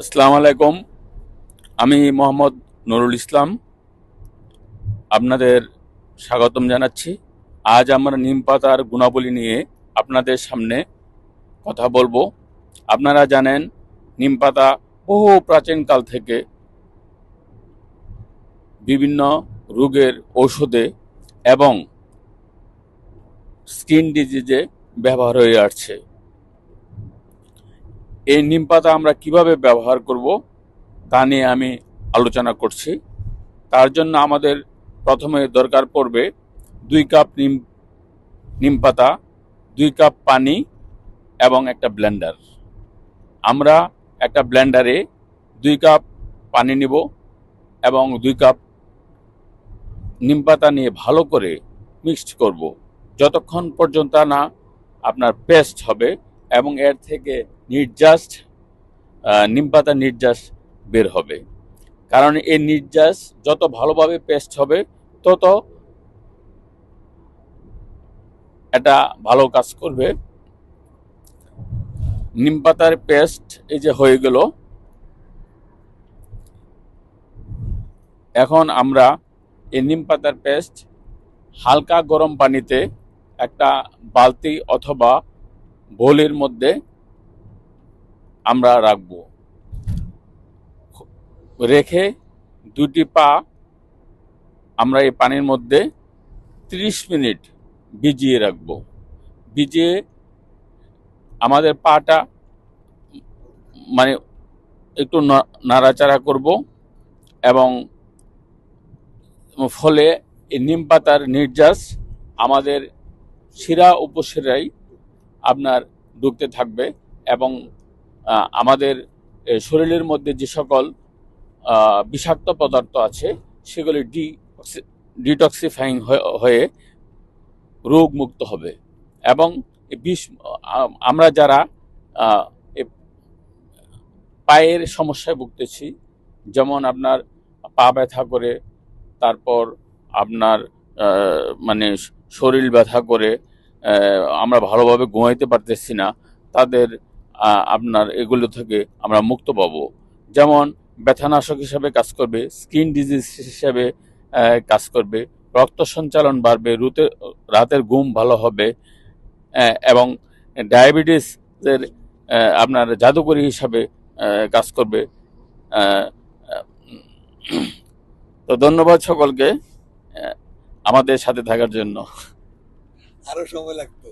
আসসালামু আলাইকুম। আমি মোহাম্মদ নুরুল ইসলাম। আপনাদের স্বাগতম জানাচ্ছি। আজ আমরা নিম পাতার গুণাবলী নিয়ে আপনাদের সামনে কথা বলব। আপনারা জানেন, নিম পাতা বহু প্রাচীনকাল থেকে বিভিন্ন রোগের ঔষধে এবং স্কিন ডিজিজে ব্যবহার হয়ে আসছে। এই নিম পাতা আমরা কীভাবে ব্যবহার করব তা নিয়ে আমি আলোচনা করছি। তার জন্য আমাদের প্রথমে দরকার পড়বে দুই কাপ নিম নিম পাতা, দুই কাপ পানি এবং একটা ব্লেন্ডার। আমরা একটা ব্লেন্ডারে দুই কাপ পানি নিব এবং দুই কাপ নিম পাতা নিয়ে ভালো করে মিক্সড করব। যতক্ষণ পর্যন্ত না আপনার পেস্ট হবে এবং এর থেকে নির্যাস আহ, নিম নির্যাস বের হবে। কারণ এই নির্যাস যত ভালোভাবে পেস্ট হবে তত এটা ভালো কাজ করবে। নিমপাতার পেস্ট এই যে হয়ে গেল। এখন আমরা এই নিম পাতার পেস্ট হালকা গরম পানিতে একটা বালতি অথবা বোলের মধ্যে আমরা রাখব। রেখে দুটি পা আমরা এই পানির মধ্যে 30 মিনিট ভিজিয়ে রাখব। ভিজিয়ে আমাদের পাটা মানে একটু নাড়াচাড়া করব এবং ফলে এই নিম পাতার নির্যাস আমাদের শিরা উপশিরায় আপনার ঢুকতে থাকবে এবং আমাদের শরীরের মধ্যে যে সকল বিষাক্ত পদার্থ আছে, সেগুলি ডি ডিটক্সিফাইং হয়ে রোগ মুক্ত হবে। এবং বিষ আমরা যারা পায়ের সমস্যায় ভুগতেছি, যেমন আপনার পা ব্যথা করে, তারপর আপনার মানে শরীর ব্যথা করে আমরা ভালোভাবে ঘুমাইতে পারতেছি না, তাদের আপনার এগুলো থেকে আমরা মুক্ত পাবো। যেমন ব্যথানাশক হিসাবে কাজ করবে, স্কিন ডিজিজ হিসাবে কাজ করবে, রক্ত সঞ্চালন বাড়বে, রুতে, রাতের ঘুম ভালো হবে এবং ডায়াবেটিসের আপনার জাদুকরি হিসাবে কাজ করবে তো ধন্যবাদ সকলকে আমাদের সাথে থাকার জন্য। আরও সময় লাগতো।